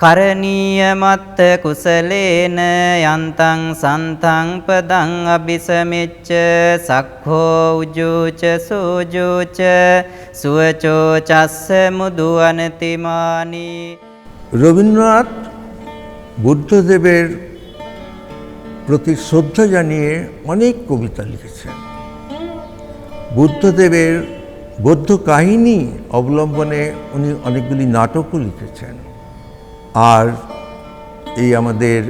කරණීය මත්ත කුසලේන යන්තං සන්තං පදං අபிසමිච්ච සක්ඛෝ උජුච සෝජුච සුවචෝ චස්ස මුදු අනතිමානි রবীন্দ্রনাথ বুদ্ধদেবের প্রতি শ্রদ্ধা জানিয়ে অনেক কবিতা লিখেছেন বুদ্ধদেবের বৌদ্ধ কাহিনী অবলম্বনে উনি অনেকগুলি নাটকও লিখেছেন আর এই আমাদের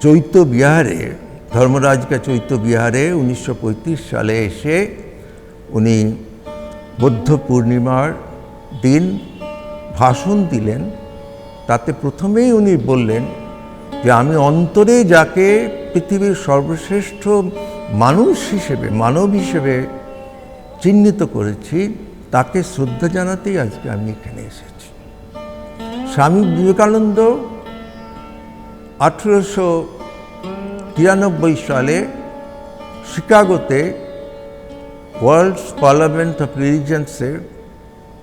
চৈত্য বিহারে, ধর্মরাজকা চৈত্য বিহারে উনিশশো পঁয়ত্রিশ সালে এসে উনি বৌদ্ধ পূর্ণিমার দিন ভাষণ দিলেন। তাতে প্রথমেই উনি বললেন যে, আমি অন্তরে যাকে পৃথিবীর সর্বশ্রেষ্ঠ মানুষ হিসেবে, মানব হিসেবে চিহ্নিত করেছি, তাকে শ্রদ্ধা জানাতেই আজকে আমি এখানে এসেছি। স্বামী বিবেকানন্দ আঠেরোশো তিরানব্বই সালে শিকাগোতে ওয়ার্ল্ড পার্লামেন্ট অফ রিলিজিয়ান্সের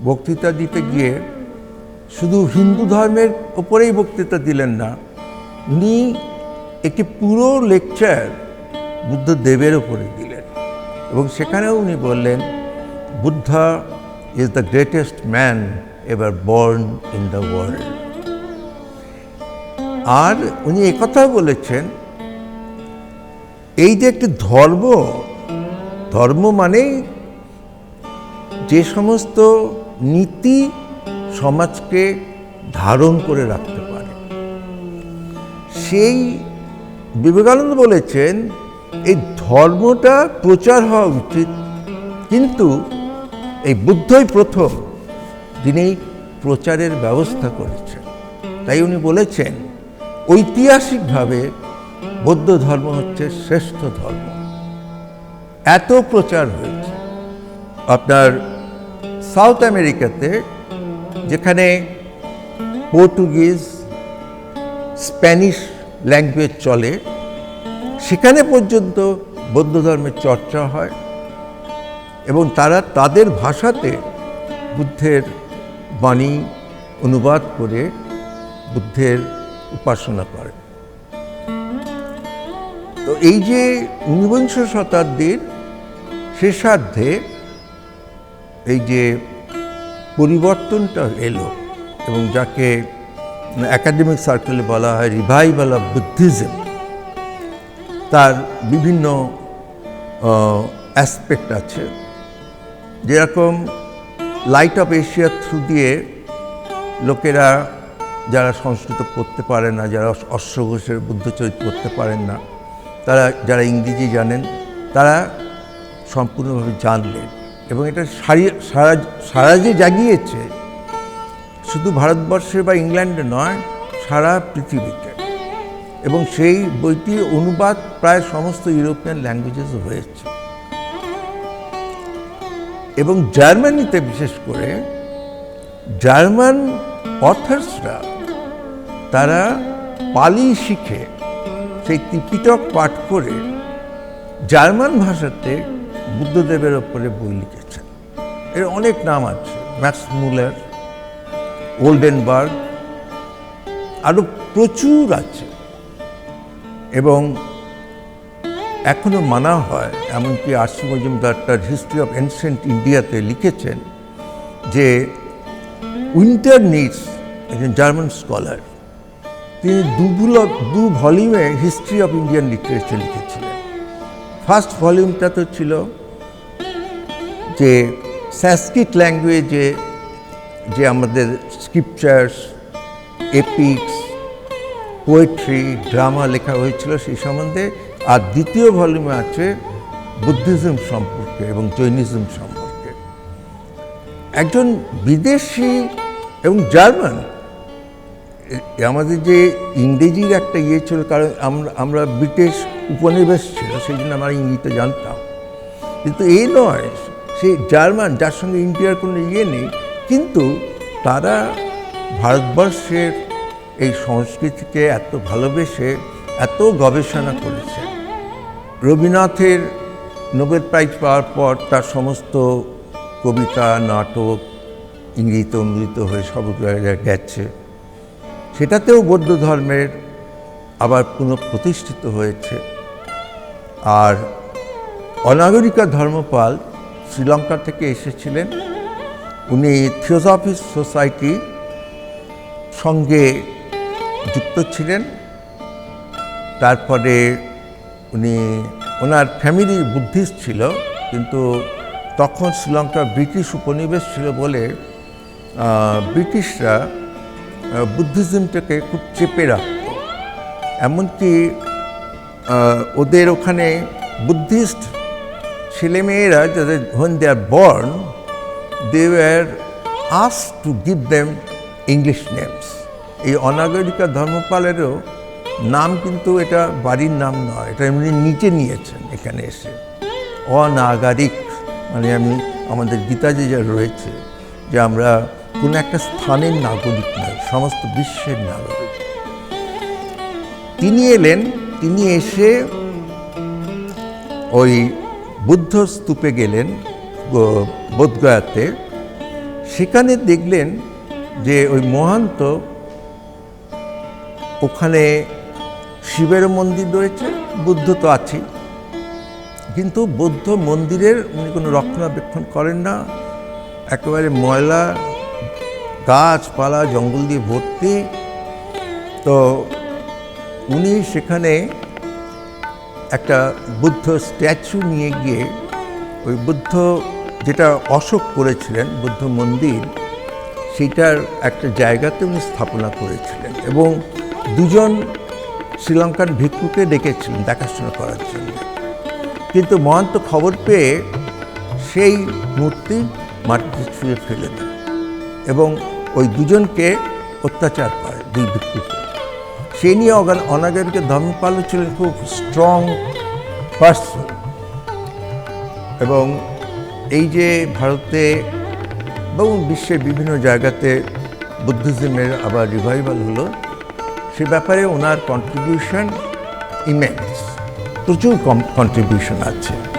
বক্তৃতা দিতে গিয়ে শুধু হিন্দু ধর্মের ওপরেই বক্তৃতা দিলেন না, উনি একটি পুরো লেকচার বুদ্ধদেবের ওপরে দিলেন। এবং সেখানেও উনি বললেন, Buddha is the greatest man ever born in the world আর উনি একথাও বলেছেন, এই যে একটি ধর্ম ধর্ম মানে যে সমস্ত নীতি সমাজকে ধারণ করে রাখতে পারে। সেই বিবেকানন্দ বলেছেন, এই ধর্মটা প্রচার হওয়া উচিত, কিন্তু এই বুদ্ধই প্রথম। যিনি প্রচারের ব্যবস্থা করেছেন। তাই উনি বলেছেন, ঐতিহাসিকভাবে বৌদ্ধ ধর্ম হচ্ছে শ্রেষ্ঠ ধর্ম। এত প্রচার হয়েছে। আপনার সাউথ আমেরিকাতে, যেখানে পর্তুগিজ, স্প্যানিশ ল্যাঙ্গুয়েজ চলে, সেখানে পর্যন্ত বৌদ্ধ ধর্মের চর্চা হয় এবং তারা তাদের ভাষাতে বুদ্ধের বাণী অনুবাদ করে বুদ্ধের উপাসনা করে। তো এই যে ঊনবিংশ শতাব্দীর শেষার্ধে এই যে পরিবর্তনটা এলো এবং যাকে একাডেমিক সার্কেলে বলা হয় রিভাইভাল অফ বুদ্ধিজম তার বিভিন্ন অ্যাসপেক্ট আছে। যেরকম লাইট অফ এশিয়ার থ্রু দিয়ে লোকেরা যারা সংস্কৃত পড়তে পারে না, যারা অশ্বঘোষের বুদ্ধচরিত পড়তে পারেন না, তারা যারা ইংরেজি জানেন, তারা সম্পূর্ণভাবে জানলেন। এবং এটা সারি, সারা সারা যে জাগিয়েছে, শুধু ভারতবর্ষে বা ইংল্যান্ডে নয়, সারা পৃথিবীতে। এবং সেই বইটির অনুবাদ প্রায় সমস্ত ইউরোপিয়ান ল্যাঙ্গুয়েজেস হয়েছে। এবং জার্মানিতে বিশেষ করে জার্মান অথার্সরা তারা পালি শিখে সেই ত্রিপিটক পাঠ করে জার্মান ভাষাতে বুদ্ধদেবের ওপরে বই লিখেছেন। এর অনেক নাম আছে, ম্যাক্স মুলার, ওল্ডেনবার্গ আরও প্রচুর আছে। এবং এখনও মানা হয়, এমনকি আশি মজুমদার তার হিস্ট্রি অফ এনসেন্ট ইন্ডিয়াতে লিখেছেন যে উইন্টার নিডস একজন জার্মান স্কলার তিনি দু দু ভলিউমে হিস্ট্রি অফ ইন্ডিয়ান লিটারেচার লিখেছিলেন। ফার্স্ট ভলিউমটা তো ছিল যে সংস্কৃত ল্যাঙ্গুয়েজে যে আমাদের স্ক্রিপচার্স এপিক্স পোয়েট্রি ড্রামা লেখা হয়েছিল সেই সম্বন্ধে। আর দ্বিতীয় ভলিউমে আছে বুদ্ধিজম সম্পর্কে এবং জৈনিজম সম্পর্কে। একজন বিদেশি এবং জার্মান আমাদের যে ইংরেজির একটা ইয়ে ছিল, কারণ আমরা আমরা ব্রিটিশ উপনিবেশ ছিল, সেই জন্য আমরা ইংরেজিতে জানতাম। কিন্তু এই নয় সেই জার্মান যার সঙ্গে ইন্ডিয়ার কোনো ইয়ে নেই, কিন্তু তারা ভারতবর্ষের এই সংস্কৃতিকে এত ভালোবেসে এত গবেষণা করেছে। রবীন্দ্রনাথের নোবেল প্রাইজ পাওয়ার পর তার সমস্ত কবিতা, নাটক ইঙ্গিত অনুদিত হয়ে সব জায়গায় গেছে। সেটাতেও বৌদ্ধ ধর্মের আবার পুনঃপ্রতিষ্ঠিত হয়েছে। আর অনাগরিকা ধর্মপাল শ্রীলঙ্কা থেকে এসেছিলেন। উনি থিওসফিস সোসাইটি সঙ্গে যুক্ত ছিলেন। তারপরে উনি, ওনার ফ্যামিলি বুদ্ধিস্ট ছিল, কিন্তু তখন শ্রীলঙ্কা ব্রিটিশ উপনিবেশ ছিল বলে ব্রিটিশরা বুদ্ধিজমটাকে খুব চেপে রাখত। এমনকি ওদের ওখানে বুদ্ধিস্ট ছেলেমেয়েরা যাদের when they are born they were us to give them English names এই অনাগরিকা ধর্মপালেরও নাম কিন্তু এটা বাড়ির নাম নয়, এটা এমনি নিচে নিয়েছেন এখানে এসে। অনাগারিক মানে আমি, আমাদের গীতাজি যা রয়েছে যে আমরা কোনো একটা স্থানের নাগরিক নয় সমস্ত বিশ্বের নাগরিক। তিনি এলেন, তিনি এসে ওই বুদ্ধ স্তূপে গেলেন বোধগয়াতে। সেখানে দেখলেন যে ওই মহান্ত ওখানে শিবের মন্দির রয়েছে, বুদ্ধ তো আছে কিন্তু বৌদ্ধ মন্দিরের উনি কোনো রক্ষণাবেক্ষণ করেন না। একেবারে ময়লা, গাছপালা, জঙ্গল দিয়ে ভর্তি। তো উনি সেখানে একটা বুদ্ধ স্ট্যাচু নিয়ে গিয়ে, ওই বুদ্ধ যেটা অশোক করেছিলেন, বুদ্ধ মন্দির, সেটার একটা জায়গাতে উনি স্থাপনা করেছিলেন। এবং দুজন শ্রীলঙ্কান ভিক্ষুকে ডেকেছিলেন দেখাশোনা করার জন্য। কিন্তু মহান্ত খবর পেয়ে সেই মূর্তি মাটিতে ছুঁয়ে ফেলে দেন এবং ওই দুজনকে অত্যাচার করে দুই ভিক্ষুকে। সেই নিয়ে অগান- অনাগরিক ধর্মপালও ছিলেন খুব স্ট্রং পার্সন এবং এই যে ভারতে এবং বিশ্বের বিভিন্ন জায়গাতে বুদ্ধিজমের আবার রিভাইভাল হলো সে ব্যাপারে ওনার কন্ট্রিবিউশন ইমেন্স প্রচুর কম কন্ট্রিবিউশন আছে।